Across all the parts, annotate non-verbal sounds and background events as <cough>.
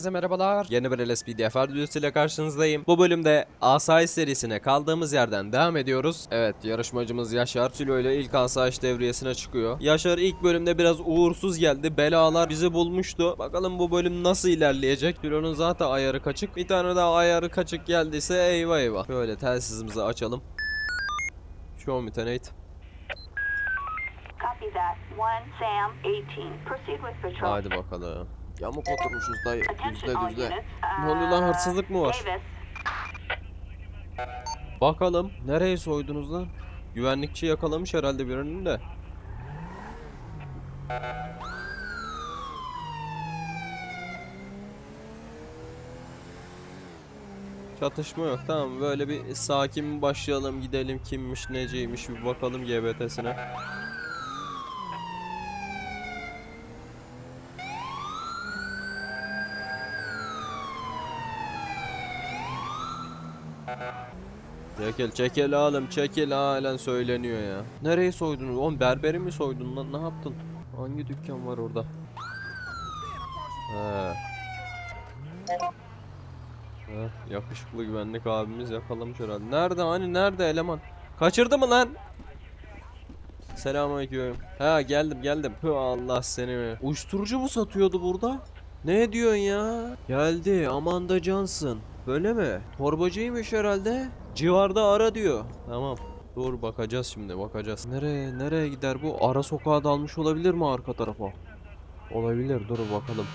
Herkese merhabalar. Yeni bir LSPDFR videosuyla karşınızdayım. Bu bölümde Asayiş serisine kaldığımız yerden devam ediyoruz. Evet yarışmacımız Yaşar Sülo ile ilk Asayiş devriyesine çıkıyor. Yaşar ilk bölümde biraz uğursuz geldi. Belalar bizi bulmuştu. Bakalım bu bölüm nasıl ilerleyecek. Sülo'nun zaten ayarı kaçık. Bir tane daha ayarı kaçık geldiyse eyvah eyvah. Böyle telsizimizi açalım. Show me tenate. Copy that. One, Sam, 18. Proceed with patrol. Haydi bakalım. Yamuk oturmuşuz dayı. Düzle düzle. Ne oluyor lan Uh, hırsızlık mı var? Bakalım nereye soydunuz lan? Güvenlikçi yakalamış herhalde birinin de. Çatışma yok tamam böyle bir sakin başlayalım gidelim kimmiş neceymiş bir bakalım GBT'sine. Çekil çekil oğlum çekil halen söyleniyor ya. Nereyi soydun? Oğlum berberi mi soydun lan ne yaptın? Hangi dükkan var orada? He. Heh, yakışıklı güvenlik abimiz yakalamış herhalde. Nerede hani nerede eleman? Kaçırdı mı lan? Selamünaleyküm. Ha geldim geldim. Hı Allah seni. Uyuşturucu mu satıyordu burada? Ne diyorsun ya? Geldi Amanda Johnson. Böyle mi? Torbacıymış herhalde. Civarda ara diyor. Tamam. Dur bakacağız şimdi bakacağız. Nereye nereye gider bu? Ara sokağa dalmış olabilir mi arka tarafa? Olabilir dur bakalım.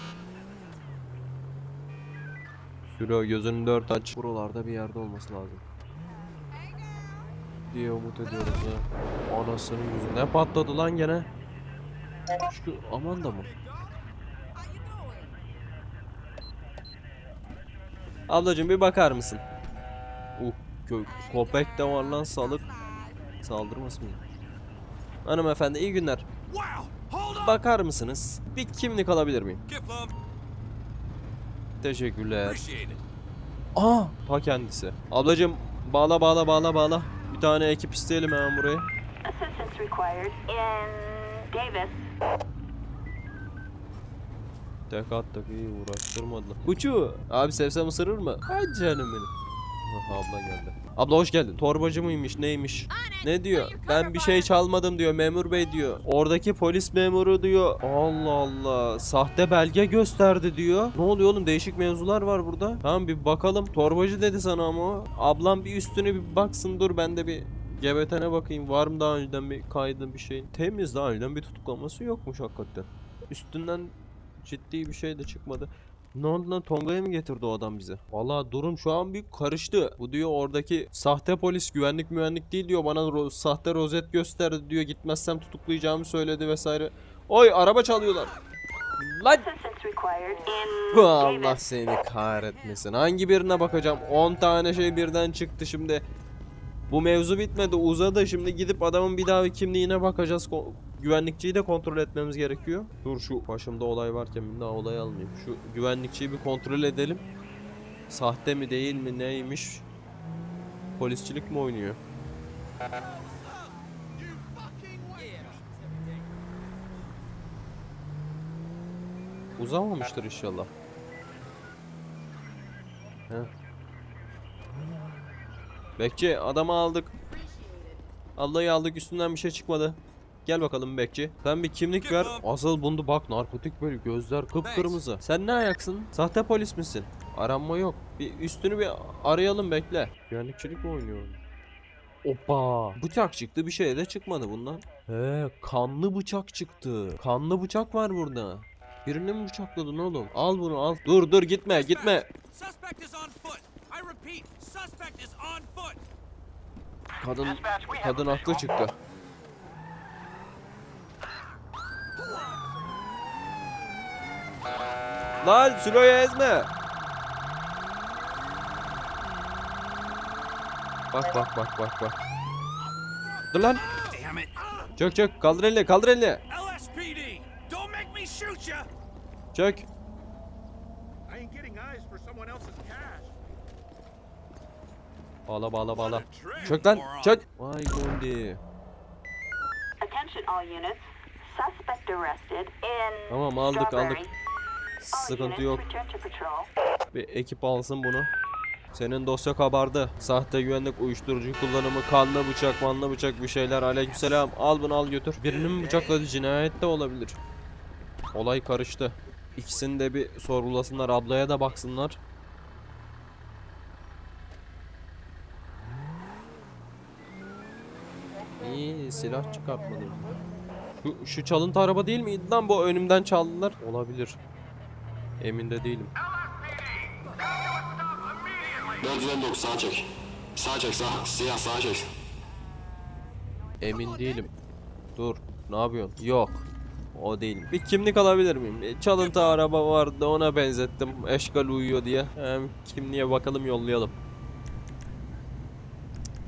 Şuraya gözünü dört aç. Buralarda bir yerde olması lazım. Diye umut ediyoruz ya. Anasının yüzü. Ne patladı lan gene? Şu Amanda mı? Ablacım bir bakar mısın? Uh, kö- köpek de var lan salık. Saldırmasın mı? Hanımefendi iyi günler. Bakar mısınız? Bir kimlik alabilir miyim? Teşekkürler. Aa, ta kendisi. Ablacım bağla bağla bağla bağla. Bir tane ekip isteyelim hemen buraya. Tek attık iyi uğraştırmadılar. Uçu. Abi sevsem ısırır mı? Hadi canım benim. Aha, abla geldi. Abla hoş geldin. Torbacı mıymış neymiş? Ne diyor? Ben bir şey çalmadım diyor memur bey diyor. Oradaki polis memuru diyor. Allah Allah. Sahte belge gösterdi diyor. Ne oluyor oğlum değişik mevzular var burada. Tamam bir bakalım. Torbacı dedi sana ama o. Ablam bir üstüne bir baksın dur ben de bir GBT'ne bakayım. Var mı daha önceden bir kaydı bir şey? Temiz daha önceden bir tutuklaması yokmuş hakikaten. Üstünden ciddi bir şey de çıkmadı. Ne oldu lan Tonga'ya mı getirdi o adam bizi? Vallahi durum şu an bir karıştı. Bu diyor oradaki sahte polis güvenlik müvenlik değil diyor. Bana ro- sahte rozet gösterdi diyor. Gitmezsem tutuklayacağımı söyledi vesaire. Oy araba çalıyorlar. Lan Allah seni kahretmesin. Hangi birine bakacağım? 10 tane şey birden çıktı şimdi. Bu mevzu bitmedi uzadı. Şimdi gidip adamın bir daha kimliğine bakacağız. Güvenlikçiyi de kontrol etmemiz gerekiyor. Dur şu başımda olay varken bir daha olay almayayım. Şu güvenlikçiyi bir kontrol edelim. Sahte mi değil mi neymiş? Polisçilik mi oynuyor? Uzamamıştır inşallah. Heh. Bekçi adamı aldık. Allah'ı aldık üstünden bir şey çıkmadı. Gel bakalım bekçi. Sen bir kimlik ver. Asıl bundu bak narkotik böyle gözler kıpkırmızı. Sen ne ayaksın? Sahte polis misin? Aranma yok. Bir üstünü bir arayalım bekle. Güvenlikçilik mi oynuyor? Opa! Bıçak çıktı bir şey de çıkmadı bundan. He kanlı bıçak çıktı. Kanlı bıçak var burada. Birini mi bıçakladın oğlum? Al bunu al. Dur dur gitme gitme. Kadın kadın haklı çıktı. Lan Sülo'ya ezme. Bak bak bak bak bak. Dur lan. Çök çök. Kaldır elini kaldır elini. LSPD, don't make me shoot you. Çök. I ain't getting eyes for someone else's cash. Bağla bağla bağla. Çök lan. Çök. Vay Gondi. Attention all units. Suspect arrested in Tamam, aldık, aldık. Sıkıntı yok. Bir ekip alsın bunu. Senin dosya kabardı. Sahte güvenlik, uyuşturucu kullanımı, kanlı bıçak, manlı bıçak bir şeyler. Aleykümselam. Al bunu al götür. Birini mi bıçakladı? Cinayet de olabilir. Olay karıştı. İkisini de bir sorgulasınlar. Ablaya da baksınlar. İyi silah çıkartmadım. Şu, şu çalıntı araba değil miydi lan bu önümden çaldılar? Olabilir. Emin de değilim. 459 sağa çek. Sağa çek sağ. Siyah sağa çek. Emin değilim. Dur. Ne yapıyorsun? Yok. O değil. Bir kimlik alabilir miyim? E, Çalıntı araba vardı ona benzettim. Eşkal uyuyor diye. Hem kimliğe bakalım yollayalım.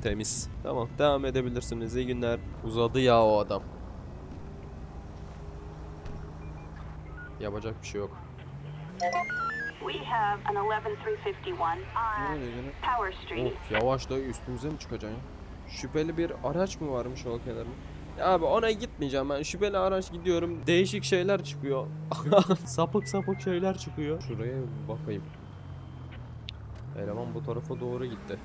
Temiz. Tamam devam edebilirsiniz. İyi günler. Uzadı ya o adam. Yapacak bir şey yok. We have an 11351 on Power Street. Of yavaş da üstümüze mi çıkacaksın ya? Şüpheli bir araç mı varmış o kenarında? Abi ona gitmeyeceğim ben. Şüpheli araç gidiyorum. Değişik şeyler çıkıyor. <laughs> sapık sapık şeyler çıkıyor. Şuraya bakayım. Eleman bu tarafa doğru gitti.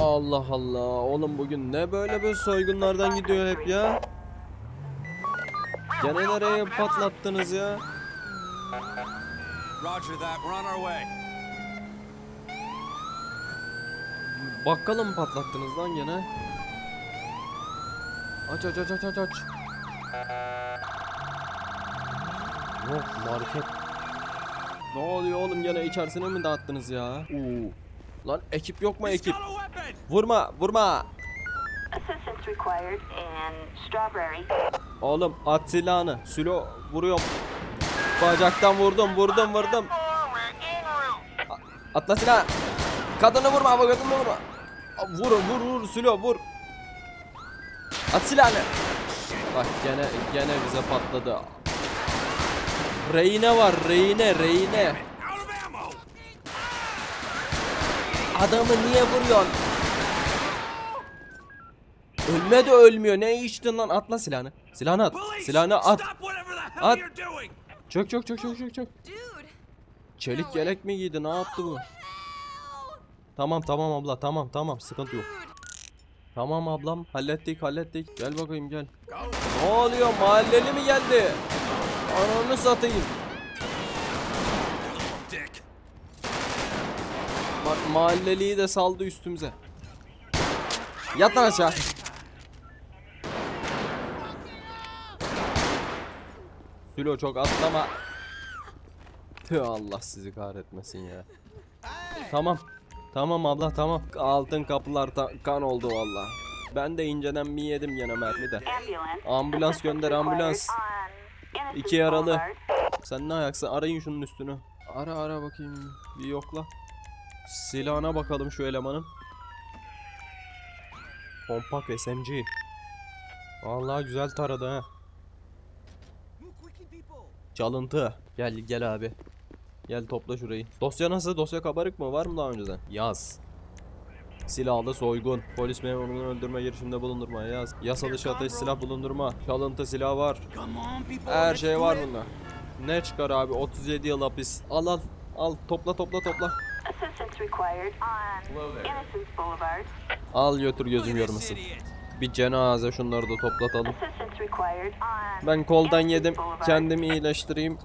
Allah Allah. Oğlum bugün ne böyle bir soygunlardan gidiyor hep ya? Gene nereye patlattınız ya? Roger that, we're on our way. Bakkala mı patlattınız lan gene? Aç aç aç aç aç aç. Yok market. Ne oluyor oğlum gene içerisine mi dağıttınız ya? Oo. Lan ekip yok mu ekip? Vurma vurma. Oğlum at silahını. Sülo vuruyorum. Bacaktan vurdum vurdum vurdum. Atla silah. Kadını vurma kadını vurma. Vur vur vur Sülo vur. At silahını. Bak gene gene bize patladı. Reyne var reyne reyne. Adamı niye vuruyorsun? Ölme de ölmüyor. Ne içtin lan? Atla silahını. Silahını at. Silahını at. At. Çök çök çök çök çök çök. Çelik yelek mi giydi? Ne yaptı bu? Tamam tamam abla tamam tamam sıkıntı yok. Tamam ablam hallettik hallettik. Gel bakayım gel. Ne oluyor mahalleli mi geldi? Ananı satayım. Bak mahalleliyi de saldı üstümüze. Yat lan aşağı. Sülo çok atlama. Tüh Allah sizi kahretmesin ya. Tamam. Tamam abla tamam. Altın kapılar ta- kan oldu valla. Ben de inceden bir yedim yine mermi de. Ambulans gönder, ambulans. İki yaralı. Sen ne ayaksın? Arayın şunun üstünü. Ara ara bakayım. Bir yokla. Silahına bakalım şu elemanın. Kompak SMG. Vallahi güzel taradı ha. Çalıntı. Gel gel abi. Gel topla şurayı. Dosya nasıl? Dosya kabarık mı? Var mı daha önceden? Yaz. Silahlı soygun. Polis memurunu öldürme girişiminde bulundurma. Yaz. Yasa dışı ateş silah bulundurma. Çalıntı silah var. Her şey var bunda. Ne çıkar abi? 37 yıl hapis. Al al. Al topla topla topla. Al götür gözüm görmesin. Bir cenaze şunları da toplatalım. Ben koldan yedim. Kendimi iyileştireyim.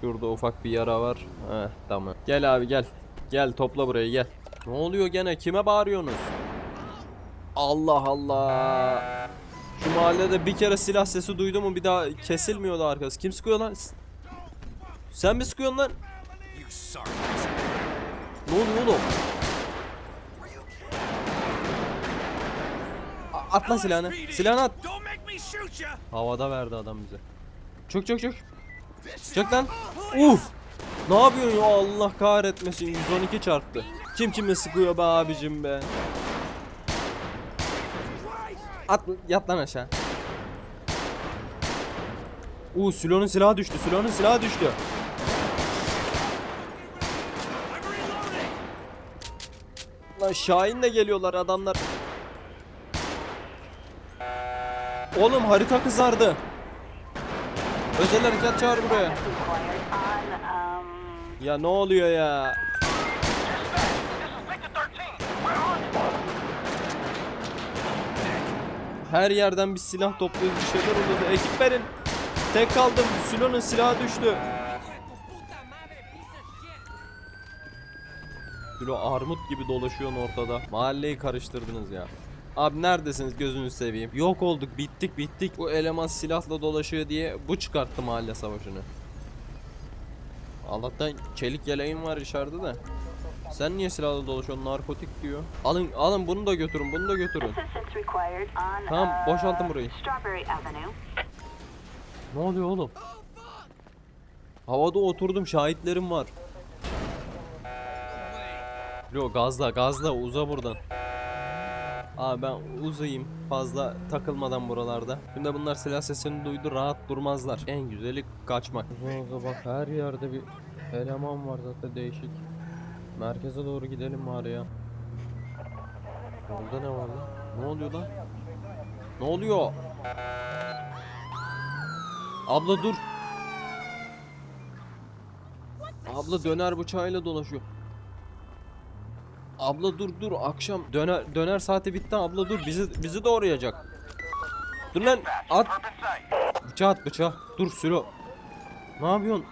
Şurada ufak bir yara var. Heh tamam. Gel abi gel. Gel topla burayı gel. Ne oluyor gene? Kime bağırıyorsunuz? Allah Allah. Şu mahallede bir kere silah sesi duydu mu bir daha kesilmiyordu arkası. Kim sıkıyor lan? Sen mi sıkıyorsun lan? Ne oluyor oğlum? At lan silahını. Silahını at. Havada verdi adam bize. Çök çök çök. Çök lan. Uf. Ne yapıyorsun ya Allah kahretmesin 112 çarptı. Kim kimi sıkıyor be abicim be. At yat lan aşağı. Uuu Sülo'nun silahı düştü. Sülo'nun silahı düştü. Lan Şahin de geliyorlar adamlar. Oğlum harita kızardı. Özel harekat çağır buraya. Ya ne oluyor ya? Her yerden bir silah topluyoruz bir şeyler oluyor. Ekip verin. Tek kaldım. Sülo'nun silahı düştü. Sülo armut gibi dolaşıyorsun ortada. Mahalleyi karıştırdınız ya. Abi neredesiniz gözünüzü seveyim. Yok olduk bittik bittik. Bu eleman silahla dolaşıyor diye bu çıkarttı mahalle savaşını. Allah'tan çelik yeleğim var içeride de. Sen niye silahla dolaşıyorsun? Narkotik diyor. Alın alın bunu da götürün bunu da götürün. Tamam, uh, boşaltın burayı. Ne oluyor oğlum? Havada oturdum şahitlerim var. Yo gazla gazla uza buradan. Aa ben uzayayım fazla takılmadan buralarda. Şimdi bunlar silah sesini duydu rahat durmazlar. En güzeli kaçmak. Uza bak her yerde bir eleman var zaten değişik. Merkeze doğru gidelim bari ya. Orada ne var lan? Ne oluyor lan? Ne oluyor? Abla dur. Abla döner bıçağıyla dolaşıyor. Abla dur dur akşam döner döner saati bitti abla dur bizi bizi doğrayacak. Dur lan at. Bıçağı at bıçağı. Dur Sülo. Ne yapıyorsun?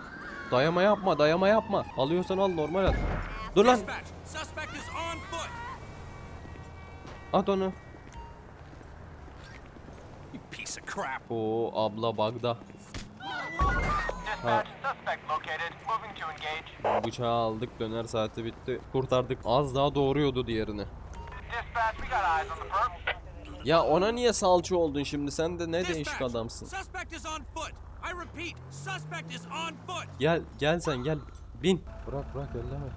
Dayama yapma dayama yapma. Alıyorsan al normal at. Dur lan at onu. Oo abla bagda. Dispatch, suspect located. Moving to engage. Bıçağı aldık döner saati bitti. Kurtardık. Az daha doğuruyordu diğerini. Dispatch, we got eyes on the perp. Ya ona niye salça oldun şimdi? Sen de ne değişik adamsın. Suspect is on foot. I repeat, suspect is on foot. Gel gel sen gel. Bin. Bırak bırak elleme.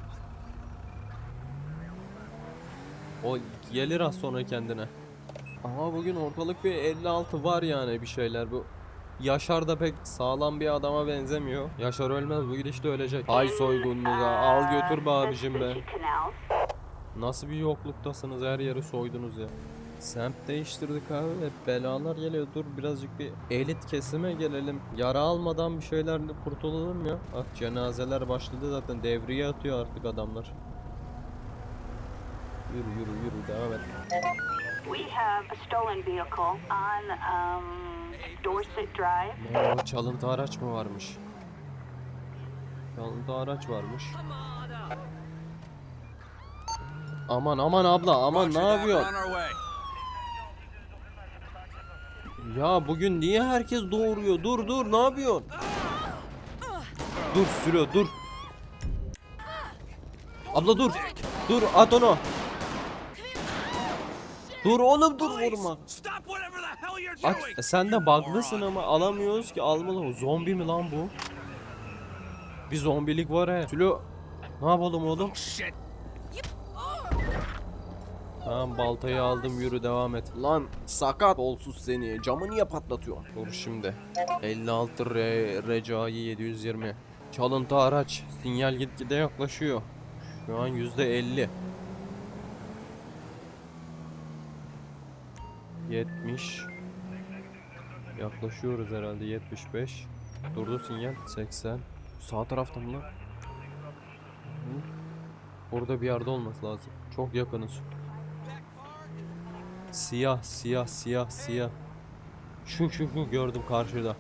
O gelir az sonra kendine. Ama bugün ortalık bir 56 var yani bir şeyler bu. Yaşar da pek sağlam bir adama benzemiyor. Yaşar ölmez bu gidişte ölecek. Ay soygunluğa al götür be abicim be. Nasıl bir yokluktasınız her yeri soydunuz ya. Semt değiştirdik abi hep belalar geliyor dur birazcık bir elit kesime gelelim. Yara almadan bir şeylerle kurtulalım ya. Bak cenazeler başladı zaten devriye atıyor artık adamlar. Yürü yürü yürü devam et. We have a stolen vehicle on, um, Dorset Drive. Ne o çalıntı araç mı varmış? Çalıntı araç varmış. Aman aman abla aman ne way. Ya bugün niye herkes doğuruyor? Dur dur ne yapıyorsun? Dur Sülo dur. Abla dur. Dur at onu. Dur oğlum dur vurma. Aç doing. sen de buglısın ama alamıyoruz ki almalı. Zombi mi lan bu? Bir zombilik var he. Sülo ne yapalım oğlum? Tamam baltayı aldım yürü devam et. Lan sakat olsuz seni. Camı niye patlatıyor? Dur şimdi. 56 R Recai 720. Çalıntı araç. Sinyal gitgide yaklaşıyor. Şu an %50. 70. Yaklaşıyoruz herhalde 75. Durdu sinyal 80. Sağ tarafta mı lan? Orada bir yerde olması lazım. Çok yakınız. Siyah, siyah, siyah, siyah. Şu şu şu gördüm karşıda.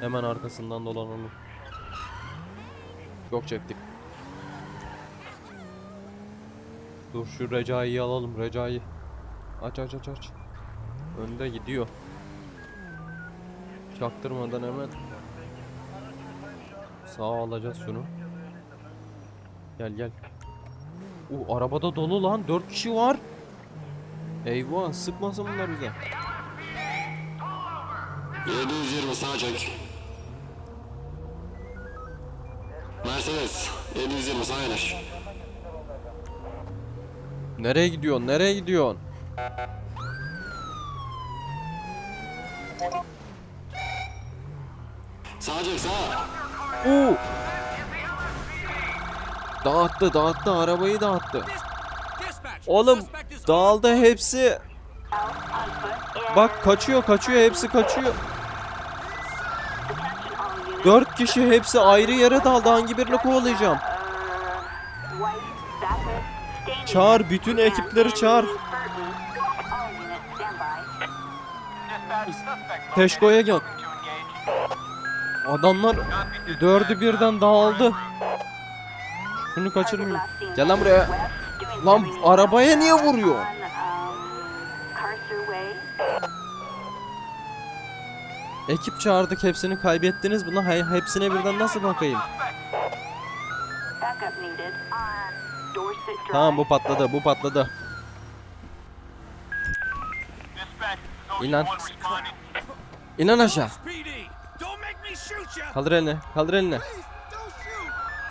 Hemen arkasından dolanalım. Çok çektik. Dur şu Recai'yi alalım Recai. Aç aç aç aç. Önde gidiyor. Çaktırmadan hemen. Sağa alacağız şunu. Gel gel. U arabada dolu lan. 4 kişi var. Eyvah sıkmasın bunlar bize. 720 sağa çek. Mercedes 720 sağa yanaş. Nereye gidiyorsun? Nereye gidiyorsun? Sağa çek sağa. Oo! Dağıttı, dağıttı, arabayı dağıttı. Oğlum dağıldı hepsi. Bak kaçıyor, kaçıyor, hepsi kaçıyor. Dört kişi hepsi ayrı yere daldı. Hangi birini kovalayacağım? Çağır, bütün ekipleri çağır. Teşko'ya gel. Adamlar dördü birden dağıldı. Şunu kaçırmayayım. Gel lan buraya. Lan arabaya niye vuruyor? Ekip çağırdık hepsini kaybettiniz. Buna hay- hepsine birden nasıl bakayım? Tamam bu patladı bu patladı. Dispatch, İn lan. one responding. İnan aşağı. Kaldır elini kaldır elini.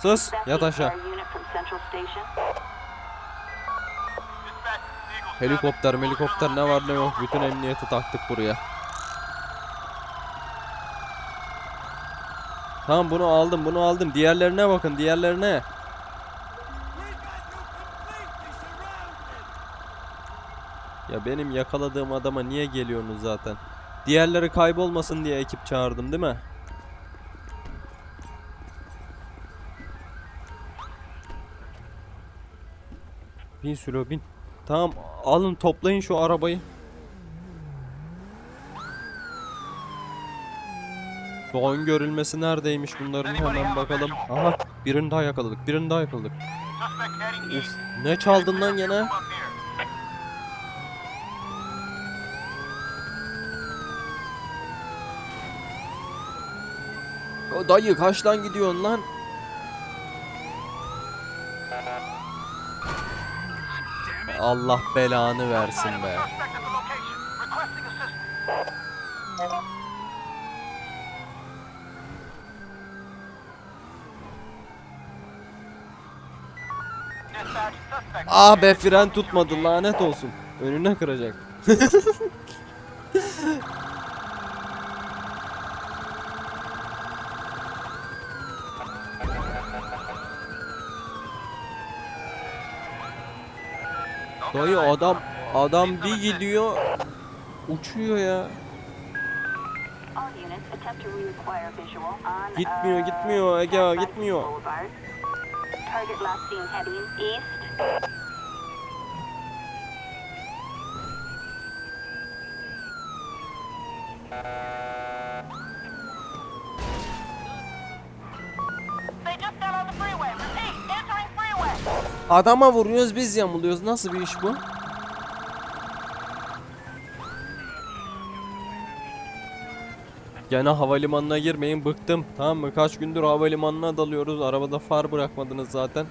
Sus yat aşağı. Helikopter helikopter ne var ne yok bütün emniyeti taktık buraya. Tamam bunu aldım bunu aldım. Diğerlerine bakın diğerlerine. Ya benim yakaladığım adama niye geliyorsunuz zaten? Diğerleri kaybolmasın diye ekip çağırdım değil mi? Bin Sülo bin. Tamam alın toplayın şu arabayı. Son görülmesi neredeymiş bunların hemen bakalım. Aha birini daha yakaladık birini daha yakaladık. Uf, ne çaldın lan gene? Dayı kaçtan gidiyorsun lan? Allah belanı versin be. Ah be fren tutmadı lanet olsun. Önüne kıracak. <laughs> Dayı adam adam bir gidiyor uçuyor ya. Gitmiyor, gitmiyor, Ege, gitmiyor. Target Adama vuruyoruz biz yamuluyoruz. Nasıl bir iş bu? Gene havalimanına girmeyin bıktım. Tamam mı? Kaç gündür havalimanına dalıyoruz. Arabada far bırakmadınız zaten.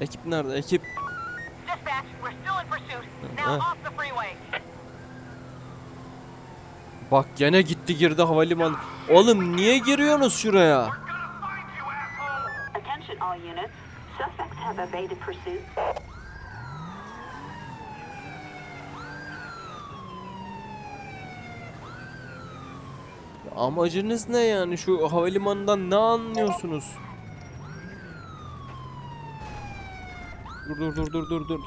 Ekip nerede? Ekip. Bak gene gitti girdi havalimanı. Oğlum niye giriyorsunuz şuraya? All units. Suspects have evaded pursuit. Amacınız ne yani? Şu havalimanından ne anlıyorsunuz? Dur dur dur dur dur dur.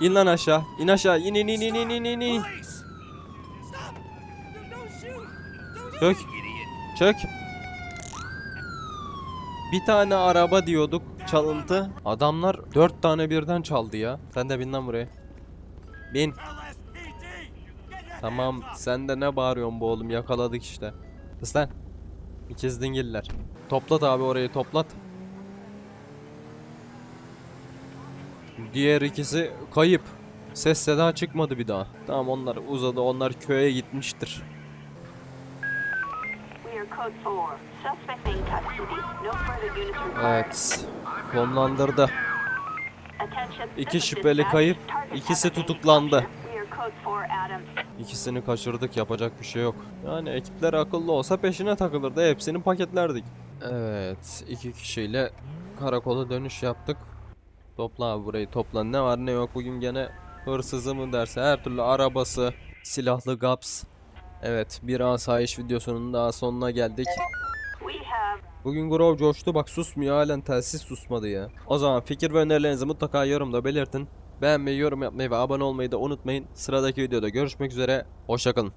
İn lan aşağı. İn aşağı. İn in in in in in in Çök. Çök. Bir tane araba diyorduk çalıntı. Adamlar dört tane birden çaldı ya. Sen de bin lan buraya. Bin. Tamam sen de ne bağırıyorsun bu oğlum yakaladık işte. Kız lan. İkiz dingiller. Toplat abi orayı toplat. Diğer ikisi kayıp. Ses seda çıkmadı bir daha. Tamam onlar uzadı onlar köye gitmiştir. Evet. Attention. İki şüpheli kayıp, ikisi tutuklandı. capture. We are code 4 Adams. İkisini kaçırdık yapacak bir şey yok. Yani ekipler akıllı olsa peşine takılırdı hepsini paketlerdik. Evet iki kişiyle karakola dönüş yaptık. Topla abi burayı topla ne var ne yok bugün gene hırsızı mı derse her türlü arabası silahlı gaps. Evet bir asayiş videosunun daha sonuna geldik. Bugün Grove coştu bak susmuyor halen telsiz susmadı ya. O zaman fikir ve önerilerinizi mutlaka yorumda belirtin. Beğenmeyi, yorum yapmayı ve abone olmayı da unutmayın. Sıradaki videoda görüşmek üzere. Hoşçakalın.